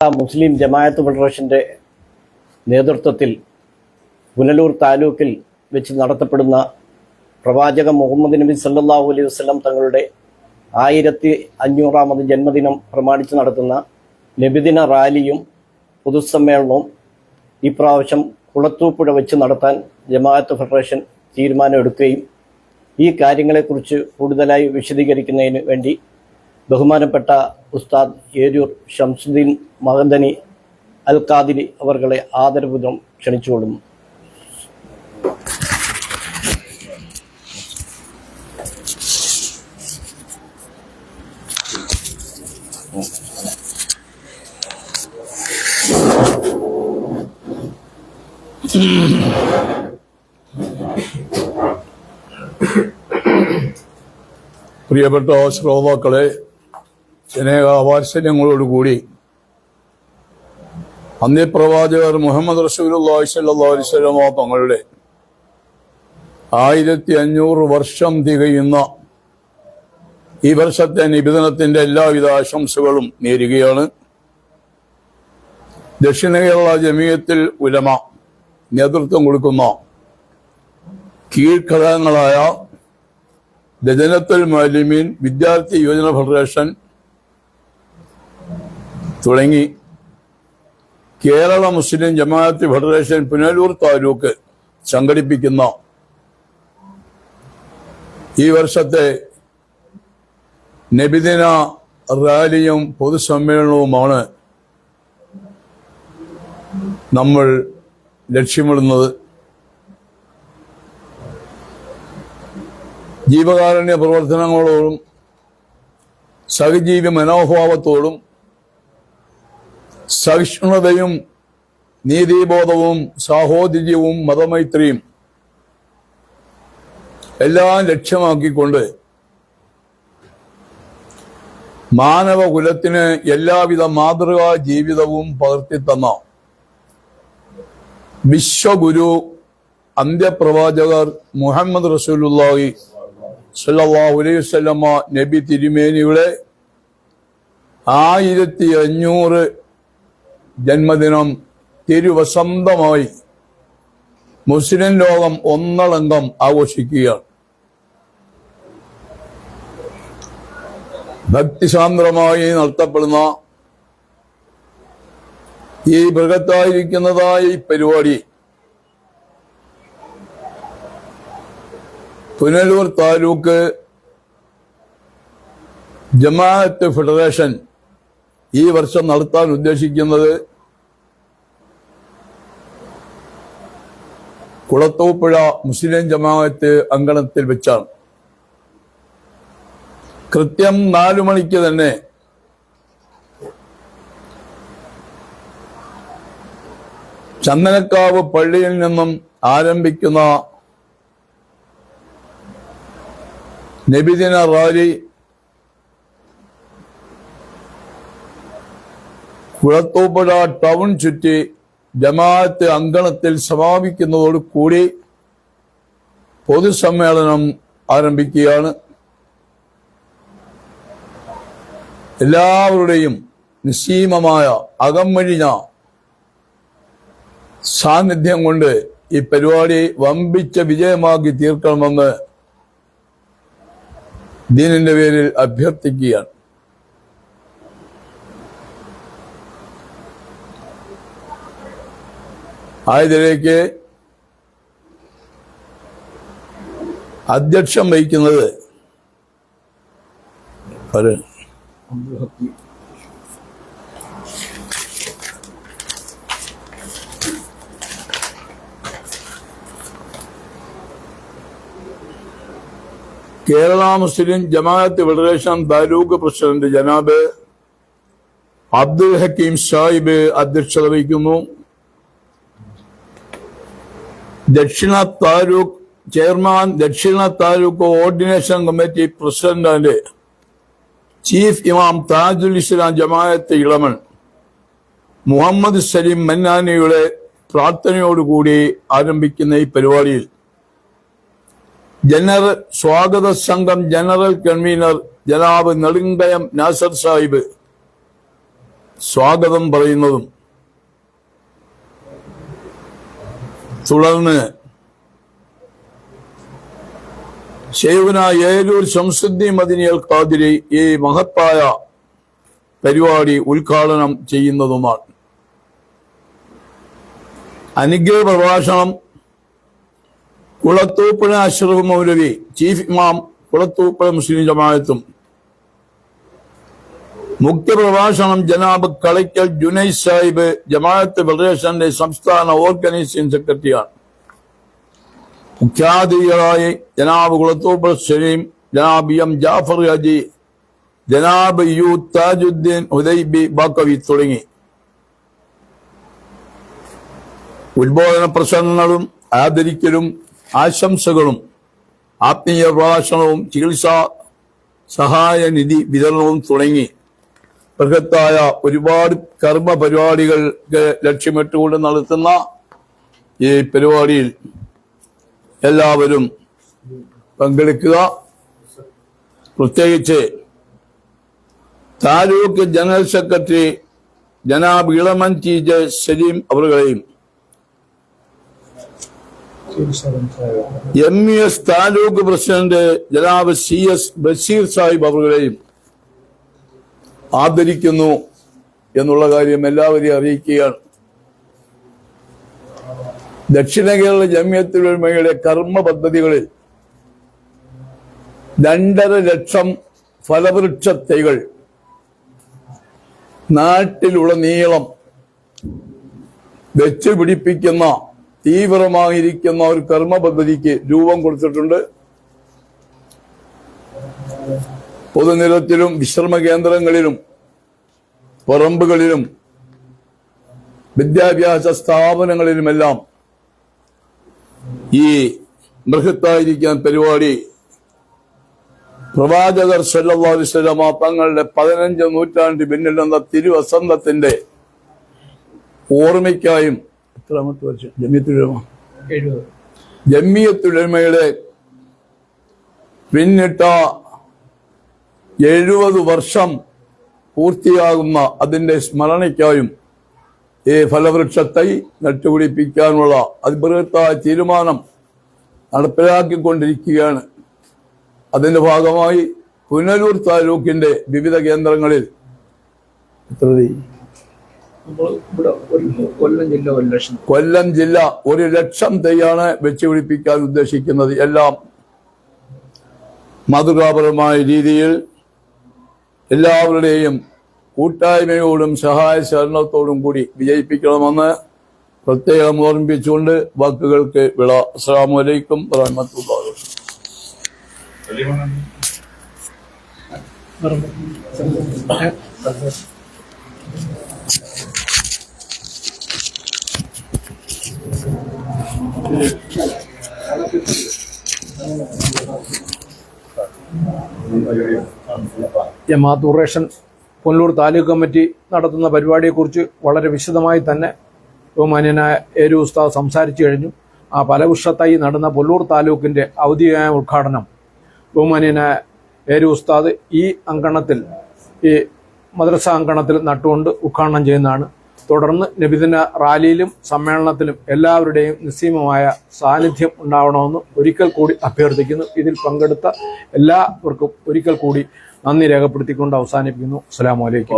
മുസ്ലിം ജമായത്ത് ഫെഡറേഷന്റെ നേതൃത്വത്തിൽ പുനലൂർ താലൂക്കിൽ വെച്ച് നടത്തപ്പെടുന്ന പ്രവാചക മുഹമ്മദ് നബി സല്ലല്ലാഹു അലൈഹി വസ്ലം തങ്ങളുടെ ആയിരത്തി അഞ്ഞൂറാമത് ജന്മദിനം പ്രമാണിച്ച് നടത്തുന്ന നബിദിന റാലിയും പൊതുസമ്മേളനവും ഇപ്രാവശ്യം കുളത്തൂപ്പുഴ വെച്ച് നടത്താൻ ജമാഅത്ത് ഫെഡറേഷൻ തീരുമാനമെടുക്കുകയും ഈ കാര്യങ്ങളെക്കുറിച്ച് കൂടുതലായി വിശദീകരിക്കുന്നതിന് വേണ്ടി ബഹുമാനപ്പെട്ട ഉസ്താദ് ഏരൂർ ഷംസുദ്ദീൻ മഹന്തനി അൽ ഖാദിരി അവർകളെ ആദരപൂർവം ക്ഷണിച്ചുകൊള്ളുന്നു. പ്രിയപ്പെട്ട ശ്രോതാക്കളെ സ്നേഹ വാത്സല്യങ്ങളോടുകൂടി അന്ത്യപ്രവാചകർ മുഹമ്മദ് വസല്ലമ തങ്ങളുടെ ആയിരത്തി അഞ്ഞൂറ് വർഷം തികയുന്ന ഈ വർഷത്തെ നിബിധനത്തിന്റെ എല്ലാവിധ ആശംസകളും നേരുകയാണ്. ദക്ഷിണ കേരള ജമീയത്തിൽ ഉലമ നേതൃത്വം കൊടുക്കുന്ന കീഴ്ഘടകങ്ങളായ ദജനത്തുൽ മാലിമീൻ വിദ്യാർത്ഥി യുവജന ഫെഡറേഷൻ തുടങ്ങി കേരള മുസ്ലിം ജമാഅത്ത് ഫെഡറേഷൻ പുനലൂർ താലൂക്ക് സംഘടിപ്പിക്കുന്ന ഈ വർഷത്തെ നബിദിന റാലിയും പൊതുസമ്മേളനവുമാണ് നമ്മൾ ലക്ഷ്യമിടുന്നത്. ജീവകാരുണ്യ പ്രവർത്തനങ്ങളോടും സഹജീവി മനോഭാവത്തോടും സഹിഷ്ണുതയും നീതിബോധവും സാഹോദര്യവും മതമൈത്രിയും എല്ലാം ലക്ഷ്യമാക്കിക്കൊണ്ട് മാനവകുലത്തിന് എല്ലാവിധ മാതൃകാ ജീവിതവും പകർത്തി തന്ന വിശ്വഗുരു അന്ത്യപ്രവാചകർ മുഹമ്മദ് റസൂലുല്ലാഹി വസല്ലമ നബി തിരുമേനിയുടെ ആയിരത്തി അഞ്ഞൂറ് ജന്മദിനം തിരുവസന്തമായി മുസ്ലിം ലോകം ഒന്നടങ്കം ആഘോഷിക്കുകയാണ്. ഭക്തിസാന്ദ്രമായി നടത്തപ്പെടുന്ന ഈ ബൃഹത്തായിരിക്കുന്നതായ ഈ പരിപാടി പുനലൂർ താലൂക്ക് ജമാഅത്ത് ഫെഡറേഷൻ ഈ വർഷം നടത്താൻ ഉദ്ദേശിക്കുന്നത് കുളത്തൂപ്പുഴ മുസ്ലിം ജമാഅത്ത് അങ്കണത്തിൽ വെച്ചാണ്. കൃത്യം നാലു മണിക്ക് തന്നെ ചന്ദനക്കാവ് പള്ളിയിൽ നിന്നും ആരംഭിക്കുന്ന നബിദിന റാലി കുളത്തൂപ്പുഴ ടൗൺ ചുറ്റി ജമാഅത്ത് അങ്കണത്തിൽ സമാപിക്കുന്നതോടുകൂടി പൊതുസമ്മേളനം ആരംഭിക്കുകയാണ്. എല്ലാവരുടെയും നിസ്സീമമായ അകംവഴിഞ്ഞ സാന്നിധ്യം കൊണ്ട് ഈ പരിപാടി വമ്പിച്ച വിജയമാക്കി തീർക്കണമെന്ന് ദീനിന്റെ പേരിൽ അഭ്യർത്ഥിക്കുകയാണ്. ആയതിലേക്ക് അധ്യക്ഷം വഹിക്കുന്നത് Kerala Muslim Jamaath Federation taluk president Janab Abdul Hakeem Sahib അധ്യക്ഷത വഹിക്കുന്നു. ദക്ഷിണ താലൂക്ക് ചെയർമാൻ ദക്ഷിണ taluk coordination committee president chief ഇമാം താജുൽ ഇസ്ലാം ജമാഅത്ത് ഇളമൺ മുഹമ്മദ് സലീം മന്നാനിയുടെ പ്രാർത്ഥനയോടുകൂടി ആരംഭിക്കുന്ന ഈ പരിപാടിയിൽ ജനറൽ സ്വാഗത സംഘം ജനറൽ കൺവീനർ ജനാബ് നെടുങ്കയം നാസർ സാഹിബ് സ്വാഗതം പറയുന്നതും തുടർന്ന് ഷെയ്ഖുന ഏലൂർ ശംസുദ്ദീൻ മദിനിയൽ ഖാദിരി ഈ മഹത്തായ പരിപാടി ഉദ്ഘാടനം ചെയ്യുന്നതുമാണ്. അനുഗ്രഹ പ്രഭാഷണം കുളത്തൂപ്പുഴ അഷ്റഫ് മൗലവി ചീഫ് ഇമാം കുളത്തൂപ്പുഴ മുസ്ലിം ജമാഅത്തും മുഖ്യപ്രഭാഷണം ജനാബ് കളിക്കൽ ജുനൈസ് സാഹിബ് ജമാഅത്ത് ഫെഡറേഷന്റെ സംസ്ഥാന ഓർഗനൈസിംഗ് സെക്രട്ടറിയാണ്. മുഖ്യാതിഥികളായി ജനാബ് കുളത്തൂപ്പർ സലീം ജനാബ് എം ജാഫർ ഹജി ജനാബ് യു താജുദ്ദീൻ ഹുദൈബി ബാക്കവി തുടങ്ങി. ഉദ്ബോധന പ്രസംഗങ്ങളും ആദരിക്കലും ആശംസകളും ആത്മീയ പ്രഭാഷണവും ചികിത്സാ സഹായ നിധി വിതരണവും തുടങ്ങി. ബൃഹത്തായ ഒരുപാട് കർമ്മ പരിപാടികൾ ലക്ഷ്യമിട്ടുകൊണ്ട് നടത്തുന്ന ഈ പരിപാടിയിൽ എല്ലാവരും പങ്കെടുക്കുക. പ്രത്യേകിച്ച് taluk general secretary Janab Ilaman T J Saleem അവരുടെയും M E S taluk president Janab C S Basheer Sahib അവരുടെയും ആദരിക്കുന്നു എന്നുള്ള കാര്യം എല്ലാവരെയും അറിയിക്കുകയാണ്. ദക്ഷിണ കേരള ജമിയത്തുലമയുടെ കർമ്മ പദ്ധതികളിൽ രണ്ടര ലക്ഷം ഫലവൃക്ഷ തൈകൾ നാട്ടിലുടനീളം വെച്ച് പിടിപ്പിക്കുന്ന തീവ്രമായിരിക്കുന്ന ഒരു കർമ്മ പദ്ധതിക്ക് രൂപം കൊടുത്തിട്ടുണ്ട്. പൊതുനിരത്തിലും വിശ്രമ കേന്ദ്രങ്ങളിലും പറമ്പുകളിലും വിദ്യാഭ്യാസ സ്ഥാപനങ്ങളിലുമെല്ലാം ഈ ബൃഹത്തായിരിക്കാൻ പരിപാടി പ്രവാചകർ വസല്ലമ തങ്ങളുടെ പതിനഞ്ച് നൂറ്റാണ്ട് പിന്നിൽ നിന്ന തിരുവസന്തത്തിന്റെ ഓർമ്മയ്ക്കായും എത്രാമത്തെ വർഷം ജമിയത്തുലമ ജമ്മിയത്തുഴമയുടെ പിന്നിട്ട എഴുപത് വർഷം പൂർത്തിയാകുന്ന അതിന്റെ സ്മരണയ്ക്കായും ഈ ഫലവൃക്ഷത്തെ നട്ടുപിടിപ്പിക്കാനുള്ള അതിബൃഹത്തായ തീരുമാനം നടപ്പിലാക്കിക്കൊണ്ടിരിക്കുകയാണ്. അതിന്റെ ഭാഗമായി പുനലൂർ താലൂക്കിന്റെ വിവിധ കേന്ദ്രങ്ങളിൽ കൊല്ലം ജില്ല ഒരു ലക്ഷം. കൊല്ലം ജില്ല ഒരു ലക്ഷം തൈയാണ് വെച്ചുപിടിപ്പിക്കാൻ ഉദ്ദേശിക്കുന്നത്. എല്ലാം മാതൃകാപരമായ രീതിയിൽ എല്ലാവരുടെയും കൂട്ടായ്മയോടും സഹായ സഹകരണത്തോടും കൂടി വിജയിപ്പിക്കണമെന്ന് പ്രത്യേകം ഓർമ്മിപ്പിച്ചുകൊണ്ട് വാക്കുകൾക്ക് വിള. അസ്സാം വലൈക്കും വറഹമത്തുള്ളാഹി ജമാഅത്ത് ഉറേഷൻ പുനലൂർ താലൂക്ക് കമ്മിറ്റി നടത്തുന്ന പരിപാടിയെക്കുറിച്ച് വളരെ വിശദമായി തന്നെ ബഹുമാന്യനായ ഏരു ഉസ്താദ് സംസാരിച്ചു കഴിഞ്ഞു. ആ ഫലവൃക്ഷത്തായി നടന്ന പുല്ലൂർ താലൂക്കിന്റെ ഔദ്യോഗികമായ ഉദ്ഘാടനം ബഹുമാന്യനായ ഏരു ഉസ്താദ് ഈ അങ്കണത്തിൽ ഈ മദ്രസ അങ്കണത്തിൽ നട്ടുകൊണ്ട് ഉദ്ഘാടനം ചെയ്യുന്നതാണ്. തുടർന്ന് നബിദിന റാലിയിലും സമ്മേളനത്തിലും എല്ലാവരുടെയും നിസ്സീമമായ സാന്നിധ്യം ഉണ്ടാവണമെന്ന് ഒരിക്കൽ കൂടി അഭ്യർത്ഥിക്കുന്നു. ഇതിൽ പങ്കെടുത്ത എല്ലാവർക്കും ഒരിക്കൽ കൂടി നന്ദി രേഖപ്പെടുത്തിക്കൊണ്ട് അവസാനിപ്പിക്കുന്നു. അസ്സാം വലൈക്കും